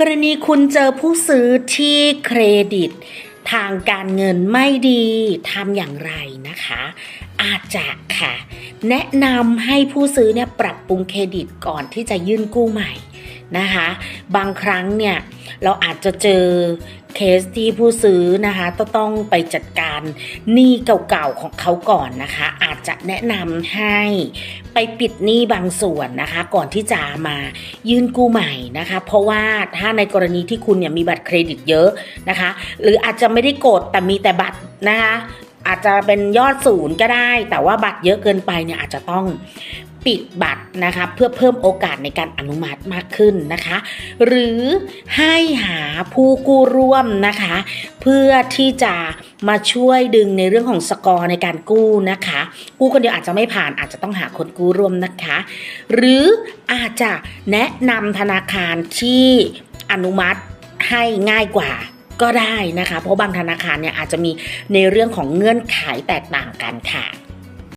กรณีคุณเจอผู้ซื้อที่เครดิต ทางการเงินไม่ดีทำอย่างไรนะคะ อาจจะค่ะ แนะนำให้ผู้ซื้อเนี่ยปรับปรุงเครดิตก่อนที่จะยื่นกู้ใหม่นะคะ บางครั้งเนี่ยเราอาจจะเจอเคสที่ผู้ซื้อนะคะต้องไปจัดการหนี้เก่าๆของเขาก่อนนะคะ จะแนะนำให้ไปปิดหนี้บางส่วนนะคะ ก่อนที่จะมายื่นกู้ใหม่นะคะ เพราะว่าถ้าในกรณีที่คุณเนี่ยมีบัตรเครดิตเยอะนะคะ หรืออาจจะไม่ได้กดแต่มีแต่บัตรนะคะอาจจะเป็นยอดศูนย์ก็ได้ แต่ว่าบัตรเยอะเกินไปเนี่ยอาจจะต้องปิดบัตรนะคะเพื่อเพิ่มโอกาสในการอนุมัติมากขึ้นนะคะ หรือให้หาผู้กู้ร่วมนะคะ เพื่อที่จะ มาช่วยดึงในเรื่องของสกอร์ในการกู้นะคะ กู้คนเดียวอาจจะไม่ผ่านอาจจะต้องหาคนกู้ร่วมนะคะ หรืออาจจะแนะนำธนาคารที่อนุมัติให้ง่ายกว่าก็ได้นะคะ เพราะบางธนาคารเนี่ยอาจจะมีในเรื่องของเงื่อนไขแตกต่างกันค่ะ